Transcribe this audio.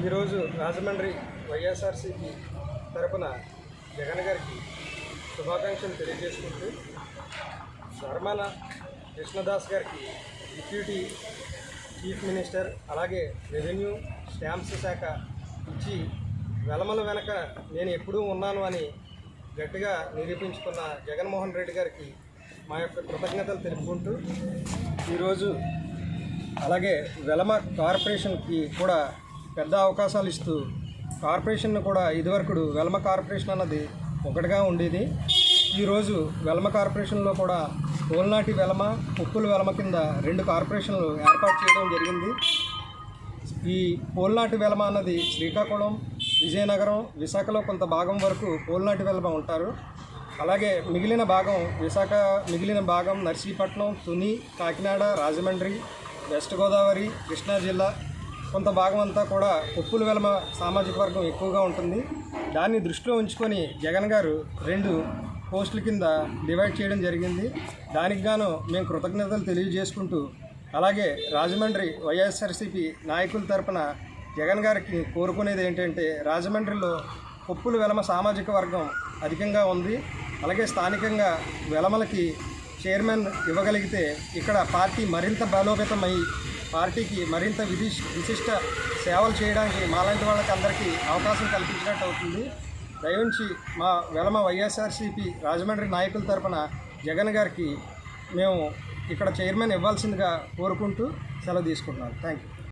ఈరోజు రాజమండ్రి వైఎస్ఆర్సీపీ తరపున జగన్ గారికి శుభాకాంక్షలు తెలియజేసుకుంటూ ధర్మాన కృష్ణదాస్ గారికి డిప్యూటీ చీఫ్ మినిస్టర్ అలాగే రెవెన్యూ స్టాంప్స్ శాఖ ఇచ్చి వెలమల వెనక నేను ఎప్పుడూ ఉన్నాను అని గట్టిగా నిరూపించుకున్న జగన్మోహన్ రెడ్డి గారికి మా యొక్క కృతజ్ఞతలు తెలుపుకుంటూ ఈరోజు అలాగే వెలమ కార్పొరేషన్కి కూడా పెద్ద అవకాశాలు ఇస్తూ కార్పొరేషన్ కూడా ఇదివరకు వెలమ కార్పొరేషన్ అన్నది ఒకటిగా ఉండేది. ఈరోజు వెలమ కార్పొరేషన్లో కూడా తోల్నాటి వెలమ ఉప్పుల వెలమ కింద రెండు కార్పొరేషన్లు ఏర్పాటు చేయడం జరిగింది. ఈ పోల్నాటి వెలమ అన్నది శ్రీకాకుళం విజయనగరం విశాఖలో కొంత భాగం వరకు పోల్నాటి వెలమ ఉంటారు. అలాగే మిగిలిన భాగం విశాఖ మిగిలిన భాగం నర్సీపట్నం తుని కాకినాడ రాజమండ్రి వెస్ట్ గోదావరి కృష్ణా జిల్లా కొంత భాగం అంతా కూడా ఉప్పుల వెలమ సామాజిక వర్గం ఎక్కువగా ఉంటుంది. దాన్ని దృష్టిలో ఉంచుకొని జగన్ గారు రెండు పోస్టుల కింద డివైడ్ చేయడం జరిగింది. దానికి గాను మేము కృతజ్ఞతలు తెలియజేసుకుంటూ అలాగే రాజమండ్రి వైఎస్ఆర్సీపీ నాయకుల తరపున జగన్ గారికి కోరుకునేది ఏంటంటే రాజమండ్రిలో ఉప్పుల వెలమ సామాజిక వర్గం అధికంగా ఉంది. అలాగే స్థానికంగా వెలమలకి చైర్మన్ ఇవ్వగలిగితే ఇక్కడ పార్టీ మరింత బలోపేతమై పార్టీకి మరింత విధిష్ విశిష్ట సేవలు చేయడానికి మాలాంటి వాళ్ళకి అందరికీ అవకాశం కల్పించినట్టు అవుతుంది. దయవుంచి మా వెలమ వైఎస్ఆర్సీపీ రాజమండ్రి నాయకుల తరపున జగన్ గారికి మేము ఇక్కడ చైర్మన్ ఇవ్వాల్సిందిగా కోరుకుంటూ సెలవు తీసుకుంటున్నాను. Thank you